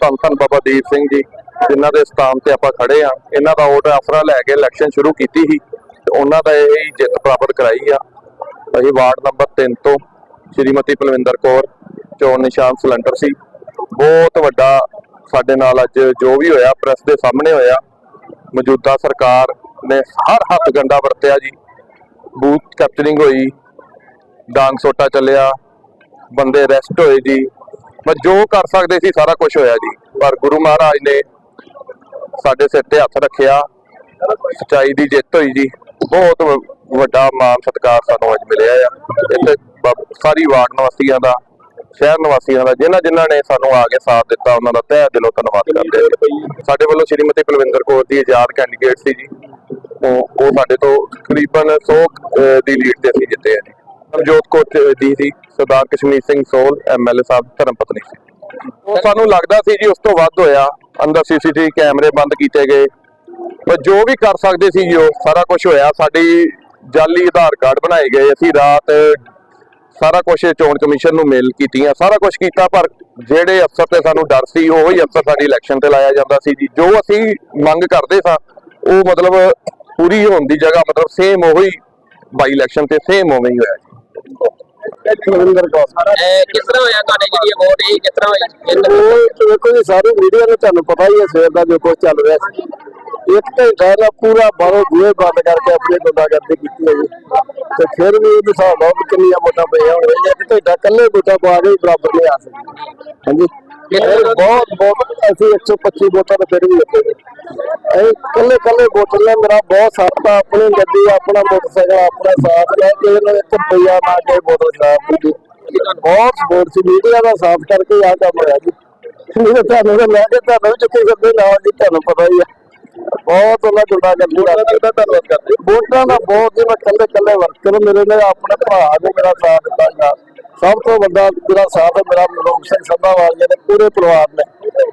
ਧੰਨ ਧੰਨ ਬਾਬਾ ਦੀਪ ਸਿੰਘ ਜੀ, ਜਿਨ੍ਹਾਂ ਦੇ ਸਥਾਨ ਤੇ ਆਪਾਂ ਖੜੇ ਆ ਇਹਨਾਂ ਦਾ ਵੋਟ ਆਸਰਾ ਲੈ ਕੇ ਇਲੈਕਸ਼ਨ ਸ਼ੁਰੂ ਕੀਤੀ ਸੀ ਤੇ ਉਹਨਾਂ ਦਾ ਇਹ ਹੀ ਜਿੱਤ ਪ੍ਰਾਪਤ ਕਰਾਈ ਆ। ਅਸੀਂ ਵਾਰਡ ਨੰਬਰ 3 ਤੋਂ ਸ਼੍ਰੀਮਤੀ ਪਲਵਿੰਦਰ ਕੌਰ, ਚੋਣ ਨਿਸ਼ਾਨ ਸਿਲੰਡਰ ਸੀ। ਬਹੁਤ ਵੱਡਾ ਸਾਡੇ ਨਾਲ ਅੱਜ ਜੋ ਵੀ ਹੋਇਆ ਪ੍ਰੈਸ ਦੇ ਸਾਹਮਣੇ ਹੋਇਆ। ਮੌਜੂਦਾ ਸਰਕਾਰ ਨੇ ਹਰ ਹੱਥ ਗੰਡਾ ਵਰਤਿਆ ਜੀ। ਬੂਥ ਕੈਪਚਰਿੰਗ ਹੋਈ, ਡਾਂਗ ਸੋਟਾ ਚੱਲਿਆ, ਬੰਦੇ ਅਰੈਸਟ ਹੋਏ ਜੀ। ਪਰ ਜੋ ਕਰ ਸਕਦੇ ਸੀ, ਸਾਰਾ ਕੁਝ ਹੋਇਆ ਜੀ। ਪਰ ਗੁਰੂ ਮਹਾਰਾਜ ਨੇ ਸਾਡੇ ਸਿਰ ਤੇ ਹੱਥ ਰੱਖਿਆ। ਸਚਾਈ ਦੀ ਜਿੱਤ ਹੋਈ ਜੀ। ਬਹੁਤ ਵੱਡਾ ਮਾਣ ਸਤਿਕਾਰ ਸਾਨੂੰ ਅੱਜ ਮਿਲਿਆ ਆ। ਇੱਥੇ ਸਾਰੀ ਵਾਰਡ ਨਿਵਾਸੀਆਂ ਦਾ, ਸ਼ਹਿਰ ਨਿਵਾਸੀਆਂ ਦਾ, ਜਿਨ੍ਹਾਂ ਜਿਨ੍ਹਾਂ ਨੇ ਸਾਨੂੰ ਆ ਕੇ ਸਾਥ ਦਿੱਤਾ, ਉਹਨਾਂ ਦਾ ਤਹਿ ਦਿਲੋਂ ਧੰਨਵਾਦ ਕਰਦੇ ਹਾਂ। ਸਾਡੇ ਵੱਲੋਂ ਸ਼੍ਰੀਮਤੀ ਕੁਲਵਿੰਦਰ ਕੌਰ ਦੀ ਆਜ਼ਾਦ ਕੈਂਡੀਡੇਟ ਸੀ ਜੀ। ਉਹ ਸਾਡੇ ਤੋਂ ਤਕਰੀਬਨ 100 ਦੀ ਲੀਡ ਤੇ ਅਸੀਂ ਜਿੱਤੇ ਆ ਜੀ। ਨਵਜੋਤ ਕੌਰ ਚ- ਦੀ ਸੀ ਸਰਦਾਰ ਕਸ਼ਮੀਰ ਸਿੰਘ ਸੋਲ ਐਮਐਲਏ ਸਾਹਿਬ, ਧਰਮ ਪਤਨੀ ਸੀ। ਉਹ ਸਾਨੂੰ ਲੱਗਦਾ ਸੀ ਜੀ ਉਸ ਤੋਂ ਵੱਧ ਹੋਇਆ। ਅੰਦਰ ਸੀਸੀਟੀਵੀ ਕੈਮਰੇ ਬੰਦ ਕੀਤੇ ਗਏ। ਪਰ ਜੋ ਵੀ ਕਰ ਸਕਦੇ ਸੀ ਜੀ ਉਹ, ਸਾਰਾ ਕੁਝ ਹੋਇਆ। ਸਾਡੀ ਜਾਲੀ ਆਧਾਰ ਕਾਰਡ ਬਣਾਏ ਗਏ। ਅਸੀਂ ਰਾਤ ਸਾਰਾ ਕੁਝ ਚੋਣ ਕਮਿਸ਼ਨ ਨੂੰ ਮੇਲ ਕੀਤੀਆਂ। ਸਾਰਾ ਕੁਝ ਕੀਤਾ, ਪਰ ਜਿਹੜੇ ਅਫਸਰ ਤੇ ਸਾਨੂੰ ਡਰ ਸੀ, ਉਹ ਹੀ ਅਫਸਰ ਸਾਡੀ ਇਲੈਕਸ਼ਨ ਤੇ ਲਾਇਆ ਜਾਂਦਾ ਸੀ ਜੀ। ਜੋ ਅਸੀਂ ਮੰਗ ਕਰਦੇ ਸਾਂ, ਉਹ ਮਤਲਬ ਪੂਰੀ ਹੋਣ ਦੀ ਜਗ੍ਹਾ ਮਤਲਬ ਸੇਮ ਉਹੀ ਬਾਈ ਇਲੈਕਸ਼ਨ ਤੇ ਸੇਮ ਉਵੇਂ ਹੀ ਹੋਇਆ ਜੀ। ਕੁਲਵਿੰਦਰ ਕੌਰ। ਇਹ ਕਿਸ ਤਰ੍ਹਾਂ ਹੋਇਆ ਤੁਹਾਡੇ ਜਿਹੜੀ ਵੋਟ ਇਹ ਕਿਸ ਤਰ੍ਹਾਂ ਹੋਈ? ਇਹ ਉਹ ਦੇਖੋ ਜੀ ਸਾਰੀ ਮੀਡੀਆ ਨੂੰ ਤੁਹਾਨੂੰ ਪਤਾ ਹੀ ਹੈ ਸਵੇਰ ਦਾ ਜੋ ਕੁਝ ਚੱਲ ਰਿਹਾ ਸੀ। ਇੱਕ ਘੰਟਾ ਦਾ ਪੂਰਾ ਬਾਹਰੋਂ ਬੂਹੇ ਬੰਦ ਕਰਕੇ ਆਪਣੀ ਗੁੰਡਾਗਰਦੀ ਕੀਤੀ ਹੈ। ਜੀ ਤੇ ਫਿਰ ਵੀ ਇਹ ਹਿਸਾਬ ਲਾਓ ਵੀ ਕਿੰਨੀਆਂ ਵੋਟਾਂ ਪਈਆਂ ਹੋਣਗੀਆਂ ਇੱਕ ਘੰਟਾ ਇਕੱਲੇ ਵੋਟਾਂ ਪਾ ਕੇ ਵੀ ਬਰਾਬਰ ਨਹੀਂ ਆ ਸਕਦੀ। ਹਾਂਜੀ। ਬਹੁਤ ਬਹੁਤ ਅਸੀਂ 125 ਵੋਟਾਂ ਤੇ ਫਿਰ ਵੀ ਉੱਤੇ ਨੇ। ਇਹ ਕੱਲੇ ਕੱਲੇ ਵੋਟਰ ਨੇ ਮੇਰਾ ਬਹੁਤ ਸਾਥ ਆ, ਆਪਣੀ ਗੱਡੀ ਆਪਣਾ ਮੋਟਰਸਾਈਕਲ ਆਪਣਾ ਸਾਥ ਲੈ ਕੇ ਇਹਨਾਂ ਇੱਕ ਰੁਪਈਆ ਨਾ ਕੇ ਬੋਤਲ ਸ਼ਰਾਬ ਦੀ ਬਹੁਤ ਸਪੋਰਟ ਸੀ ਮੀਡੀਆ ਦਾ ਸਾਥ ਕਰਕੇ ਆ ਕੰਮ ਹੋਇਆ ਜੀ। ਤਾਂ ਤੁਹਾਨੂੰ ਤਾਂ ਲੈ ਕੇ ਤੁਹਾਨੂੰ ਨਾਲ ਜੀ ਪਤਾ ਹੀ ਹੈ ਬਹੁਤ ਉਹਨਾਂ ਗੁੰਡਾ ਕਰਦੀ ਦਾ ਧੰਨਵਾਦ ਕਰਦੇ। ਵੋਟਾਂ ਦਾ ਬਹੁਤ ਹੀ ਮੈਂ ਕੱਲੇ ਕੱਲੇ ਵਰਕਰ ਮੇਰੇ ਨੇ ਆਪਣੇ ਭਰਾ ਨੇ ਮੇਰਾ ਸਾਥ ਦਿੱਤਾ ਜੀ ਸਭ ਤੋਂ ਵੱਡਾ ਜਿਹੜਾ ਸਾਥ ਹੈ ਮੇਰਾ ਮਨੋਜ ਸਿੰਘ ਸੰਧਾ ਵਾਲੀਆ ਦੇ ਪੂਰੇ ਪਰਿਵਾਰ ਨੇ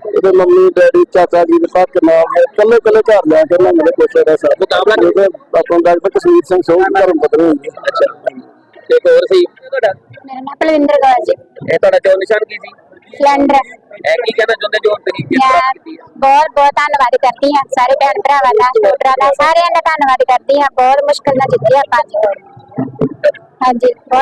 ਇਹਦੇ ਮੰਮੀ ਡੈਡੀ ਚਾਚਾ ਜੀ ਦੇ ਤੱਕ ਨਾਮ ਹੈ ਕੱਲੇ ਕੱਲੇ ਘਰ ਜਾ ਕੇ ਨਾ ਮੇਰੇ ਕੋਲ ਦਾ ਸਾਥ ਮੁਕਾਬਲਾ ਜਿਹਦੇ ਆਪਣਾ ਡਾਕਟਰ ਕਸ਼ਮੀਰ ਸਿੰਘ ਸੋਹ ਧਰਮ ਪਤਨੀ ਹੋਈ ਹੈ ਅੱਛਾ ਤੇ ਇੱਕ ਹੋਰ ਸੀ ਤੁਹਾਡਾ? ਮੇਰਾ ਨਾਮ ਪਲਵਿੰਦਰ ਕੌਰ ਜੀ। ਇਹ ਤੁਹਾਡਾ ਚੋਣ ਨਿਸ਼ਾਨ ਕੀ ਸੀ? ਸਿਲੰਡਰ। ਇਹ ਕੀ ਕਹਿਣਾ ਚਾਹੁੰਦੇ ਜੋ ਤੁਸੀਂ ਜਿਸ ਮੈਂ ਤਰ੍ਹਾਂ ਕੀਤੀ ਹੈ ਬਹੁਤ ਬਹੁਤ ਧੰਨਵਾਦ ਕਰਦੀ ਹਾਂ। ਸਾਰੇ ਭੈਣ ਭਰਾਵਾਂ ਦਾ ਵੋਟਰਾਂ ਦਾ ਸਾਰਿਆਂ ਦਾ ਧੰਨਵਾਦ ਕਰਦੀ ਹਾਂ। ਬਹੁਤ ਮੁਸ਼ਕਲ ਨਾਲ ਜਿੱਤੀ ਆਪਾਂ ਅੱਜ ਹਾਂਜੀ ਬਹੁਤ